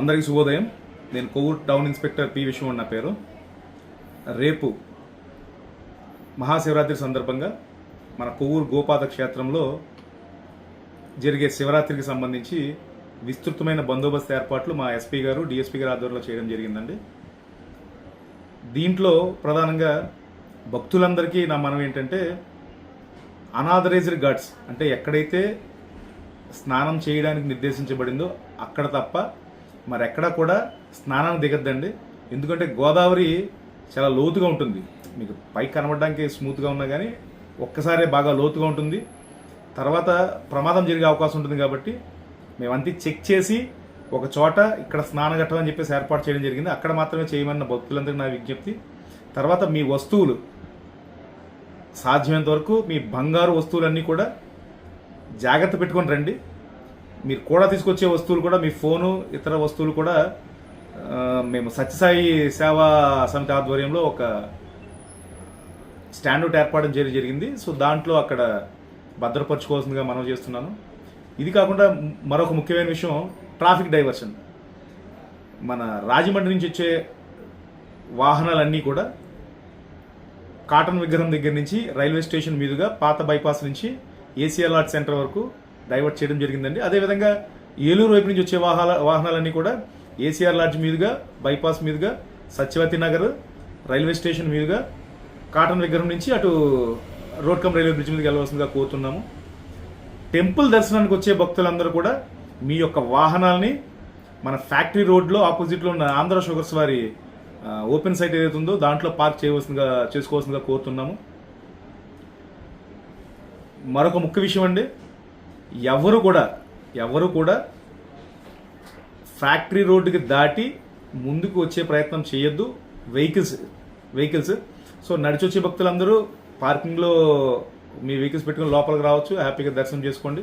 అందరికీ శుభోదయం. నేను Kovvur town inspector P Viswam నా పేరు. రేపు మహాశివరాత్రి సందర్భంగా మన కొవ్వూరు గోపాత క్షేత్రంలో జరిగే శివరాత్రికి సంబంధించి విస్తృతమైన బందోబస్తు ఏర్పాట్లు మా ఎస్పీ గారు డిఎస్పీ గారు ఆధ్వర్యంలో చేయడం జరిగిందండి. దీంట్లో ప్రధానంగా భక్తులందరికీ నా మనం ఏంటంటే అనాథరైజ్డ్ గాడ్స్ అంటే ఎక్కడైతే స్నానం చేయడానికి నిర్దేశించబడిందో అక్కడ తప్ప మరి ఎక్కడా కూడా స్నానం దిగద్దండి. ఎందుకంటే గోదావరి చాలా లోతుగా ఉంటుంది. మీకు పైకి కనబడడానికి స్మూత్గా ఉన్నా కానీ ఒక్కసారే బాగా లోతుగా ఉంటుంది. తర్వాత ప్రమాదం జరిగే అవకాశం ఉంటుంది కాబట్టి మేమంతా చెక్ చేసి ఒక చోట ఇక్కడ స్నానం గట్టమని చెప్పేసి ఏర్పాటు చేయడం జరిగింది. అక్కడ మాత్రమే చేయమన్న భక్తులందరికీ నా విజ్ఞప్తి. తర్వాత మీ వస్తువులు సాధ్యమైనంత వరకు మీ బంగారు వస్తువులన్నీ కూడా జాగ్రత్త పెట్టుకొని రండి. మీరు కూడా తీసుకొచ్చే వస్తువులు కూడా మీ ఫోను ఇతర వస్తువులు కూడా మేము సత్యసాయి సేవా సమితి ఆధ్వర్యంలో ఒక స్టాండర్డ్ ఏర్పాటు చేయడం జరిగింది. సో దాంట్లో అక్కడ భద్రపరచుకోవాల్సిందిగా మనం చేస్తున్నాను. ఇది కాకుండా మరొక ముఖ్యమైన విషయం ట్రాఫిక్ డైవర్షన్. మన రాజమండ్రి నుంచి వచ్చే వాహనాలన్నీ కూడా కాటన్ విగ్రహం దగ్గర నుంచి రైల్వే స్టేషన్ మీదుగా పాత బైపాస్ నుంచి ఏసీఎల్ ఆర్ట్ సెంటర్ వరకు డైవర్ట్ చేయడం జరిగిందండి. అదేవిధంగా ఏలూరు వైపు నుంచి వచ్చే వాహనాల వాహనాలన్నీ కూడా ఏసీఆర్ లాడ్జ్ మీదుగా బైపాస్ మీదుగా సత్యవతి నగర్ రైల్వే స్టేషన్ మీదుగా కాటన్ విగ్రహం నుంచి అటు రోడ్ కమ్ రైల్వే బ్రిడ్జ్ మీదకి వెళ్ళవలసిందిగా కోరుతున్నాము. టెంపుల్ దర్శనానికి వచ్చే భక్తులందరూ కూడా మీ యొక్క వాహనాల్ని మన ఫ్యాక్టరీ రోడ్లో ఆపోజిట్లో ఉన్న ఆంధ్ర షుగర్స్ వారి ఓపెన్ సైట్ ఏదైతే ఉందో దాంట్లో పార్క్ చేయవలసిందిగా చేసుకోవాల్సిందిగా కోరుతున్నాము. మరొక ముఖ్య విషయం అండి ఎవరు కూడా ఎవరు కూడా ఫ్యాక్టరీ రోడ్డుకి దాటి ముందుకు వచ్చే ప్రయత్నం చేయొద్దు. Vehicles vehicles. సో నడిచొచ్చే భక్తులందరూ పార్కింగ్లో మీ వెహికల్స్ పెట్టుకుని లోపలికి రావచ్చు. హ్యాపీగా దర్శనం చేసుకోండి.